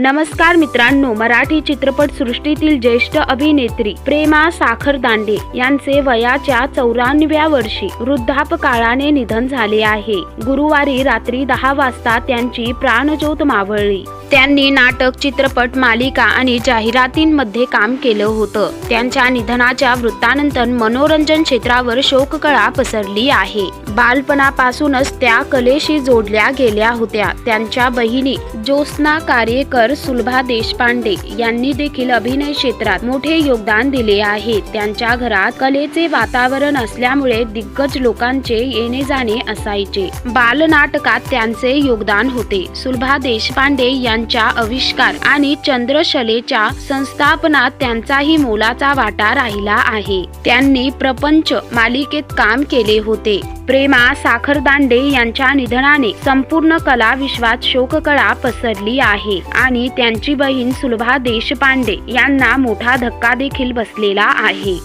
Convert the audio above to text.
नमस्कार मित्रांनो मराठी चित्रपट सृष्टीतील ज्येष्ठ अभिनेत्री प्रेमा साखर दांडे यांचे वयाच्या चौऱ्याण्णव्या वर्षी वृद्धापकाळाने निधन झाले आहे. गुरुवारी रात्री दहा वाजता त्यांची प्राणज्योत मावळली. त्यांनी नाटक चित्रपट मालिका आणि जाहिरातींमध्ये काम केलं होतं. त्यांच्या निधनाच्या वृत्तानंतर मनोरंजन क्षेत्रावर शोककळा पसरली आहे. बालपणापासूनच त्या कलेशी जोडल्या गेल्या होत्या. त्यांच्या बहिणी ज्योत्स्ना कार्यकर सुलभा देशपांडे यांनी देखील अभिनय क्षेत्रात मोठे योगदान दिले आहे. त्यांच्या घरात कलेचे वातावरण असल्यामुळे दिग्गज लोकांचे येणे जाणे असायचे. बालनाटकात त्यांचे योगदान होते. सुलभा देशपांडे यांच्या आविष्कार आणि चंद्रशलेच्या संस्थापनात त्यांचाही मोलाचा वाटा राहिला आहे. त्यांनी प्रपंच मालिकेत काम केले होते. प्रेमा साखरदांडे यांच्या निधनाने संपूर्ण कला विश्वात शोककळा पसरली आहे आणि आणि त्यांची बहीण सुलभा देशपांडे यांना मोठा धक्का देखील बसलेला आहे.